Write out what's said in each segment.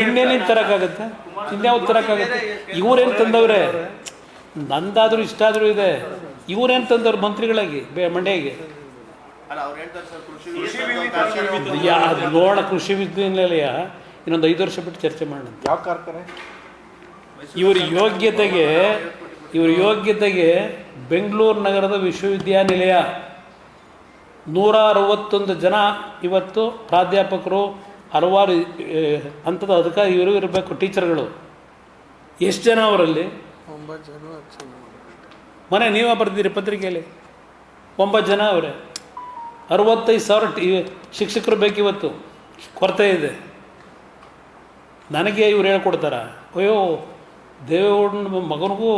ಇನ್ನೇನೇನು ತರೋಕ್ಕಾಗತ್ತೆ? ಇನ್ಯಾವ್ದು ತರೋಕ್ಕಾಗತ್ತೆ? ಇವರೇನು ತಂದವ್ರೆ? ನಂದಾದರೂ ಇಷ್ಟ ಆದರೂ ಇದೆ. ಇವ್ರೇನು ತಂದವ್ರು ಮಂತ್ರಿಗಳಾಗಿ ಬೇ ಮಂಡ್ಯಗೆ? ಅದು ನೋಡ ಕೃಷಿ ವಿಶ್ವವಿದ್ಯಾನಿಲಯ ಇನ್ನೊಂದು ಐದು ವರ್ಷ ಬಿಟ್ಟು ಚರ್ಚೆ ಮಾಡೋಣ. ಯಾವ ಕಾರ್ಖಾನೆ? ಇವ್ರ ಯೋಗ್ಯತೆಗೆ ಇವ್ರ ಯೋಗ್ಯತೆಗೆ ಬೆಂಗಳೂರು ನಗರದ ವಿಶ್ವವಿದ್ಯಾನಿಲಯ. ನೂರ ಅರವತ್ತೊಂದು ಜನ ಇವತ್ತು ಪ್ರಾಧ್ಯಾಪಕರು ಹಲವಾರು ಹಂತದ ಅಧಿಕಾರಿ ಇವರು ಇರಬೇಕು ಟೀಚರ್ಗಳು. ಎಷ್ಟು ಜನ ಅವರಲ್ಲಿ? ಮನೆ ನೀವೇ ಬರ್ತೀರಿ ಪತ್ರಿಕೆಯಲ್ಲಿ. ಒಂಬತ್ತು ಜನ ಅವರೇ. ಅರವತ್ತೈದು ಸಾವಿರ ಟಿ ಶಿಕ್ಷಕರು ಬೇಕಿವತ್ತು. ಕೊರತೆ ಇದೆ. ನನಗೆ ಇವ್ರು ಹೇಳ್ಕೊಡ್ತಾರ ಅಯ್ಯೋ ದೇವೇಗೌಡನ ಮಗನಿಗೂ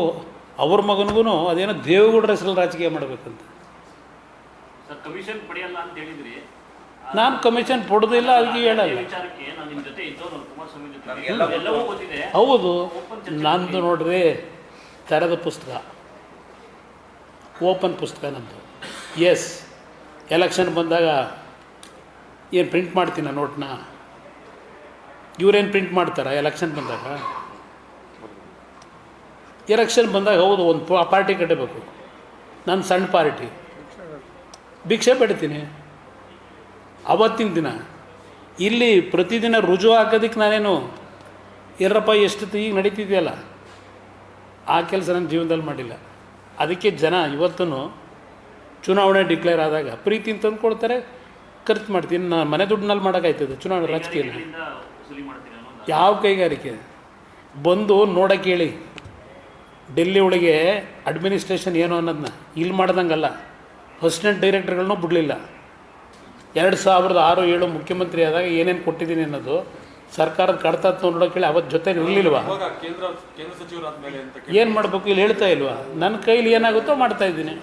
ಅವ್ರ ಮಗನಿಗೂ ಅದೇನೋ ದೇವೇಗೌಡರ ಹೆಸರಲ್ಲಿ ರಾಜಕೀಯ ಮಾಡಬೇಕಂತ. ಸರ್ ಕಮಿಷನ್ ಪಡೆಯಲ್ಲ ಅಂತ ಹೇಳಿದ್ರಿ. ನಾನು ಕಮಿಷನ್ ಕೊಡೋದಿಲ್ಲ ಅದಕ್ಕೆ ಅದೇ ಹೇಳಲ್ಲ. ವಿಚಾರಕ್ಕೆ ನಾನು ನಿಮ್ಮ ಜೊತೆ ಇದ್ದವನು ಕುಮಾರಸ್ವಾಮಿ ಜೊತೆ. ಎಲ್ಲವೂ ಗೊತ್ತಿದೆ. ಹೌದು ನಂದು ನೋಡ್ರಿ ತೆರೆದ ಪುಸ್ತಕ. ಓಪನ್ ಪುಸ್ತಕ ನಂದು. ಎಸ್ ಎಲೆಕ್ಷನ್ ಬಂದಾಗ ಏನು ಪ್ರಿಂಟ್ ಮಾಡ್ತೀನ ನೋಟ್ನ ಇವ್ರೇನು ಪ್ರಿಂಟ್ ಮಾಡ್ತಾರ ಎಲೆಕ್ಷನ್ ಬಂದಾಗ? ಎಲೆಕ್ಷನ್ ಬಂದಾಗ ಹೌದು ಒಂದು ಪಾರ್ಟಿ ಕಟ್ಟಬೇಕು. ನನ್ನ ಸಣ್ಣ ಪಾರ್ಟಿ. ಭಿಕ್ಷೆ ಬಿಡ್ತೀನಿ. ಅವತ್ತಿನ ದಿನ ಇಲ್ಲಿ ಪ್ರತಿದಿನ ರುಜು ಹಾಕೋದಕ್ಕೆ ನಾನೇನು ಇರಪ್ಪ ಎಷ್ಟು ಈಗ ನಡೀತಿದೆಯಲ್ಲ. ಆ ಕೆಲಸ ನನ್ನ ಜೀವನದಲ್ಲಿ ಮಾಡಿಲ್ಲ. ಅದಕ್ಕೆ ಜನ ಇವತ್ತೂ ಚುನಾವಣೆ ಡಿಕ್ಲೇರ್ ಆದಾಗ ಪ್ರೀತಿ ತಂದು ಕೊಡ್ತಾರೆ ಖರ್ಚು ಮಾಡ್ತೀನಿ. ನಾನು ಮನೆ ದುಡ್ಡಿನಲ್ಲಿ ಮಾಡೋಕ್ಕಾಯ್ತದೆ ಚುನಾವಣೆ ರಾಜಕೀಯ ಯಾವ ಕೈಗಾರಿಕೆ? ಬಂದು ನೋಡಕ್ಕೆ ಹೇಳಿ. ಡೆಲ್ಲಿ ಒಳಗೆ ಅಡ್ಮಿನಿಸ್ಟ್ರೇಷನ್ ಏನು ಅನ್ನೋದನ್ನ ಇಲ್ಲಿ ಮಾಡ್ದಂಗಲ್ಲ. ಅಸಿಸ್ಟೆಂಟ್ ಡೈರೆಕ್ಟರ್ಗಳನ್ನೂ ಬಿಡಲಿಲ್ಲ. ಎರಡು ಸಾವಿರದ ಆರು ಏಳು ಮುಖ್ಯಮಂತ್ರಿ ಆದಾಗ ಏನೇನು ಕೊಟ್ಟಿದ್ದೀನಿ ಅನ್ನೋದು ಸರ್ಕಾರದ ಕಡತ ನೋಡೋಕೆ ಹೇಳಿ ಅವತ್ತು ಜೊತೆ ಇರಲಿಲ್ವಾ? ಅವಾಗ ಕೇಂದ್ರ ಕೇಂದ್ರ ಸಚಿವರಾದ ಮೇಲೆ ಅಂತ ಏನು ಮಾಡಬೇಕು ಇಲ್ಲಿ ಹೇಳ್ತಾ ಇಲ್ವಾ? ನನ್ನ ಕೈಲಿ ಏನಾಗುತ್ತೋ ಮಾಡ್ತಾ ಇದ್ದೀನಿ.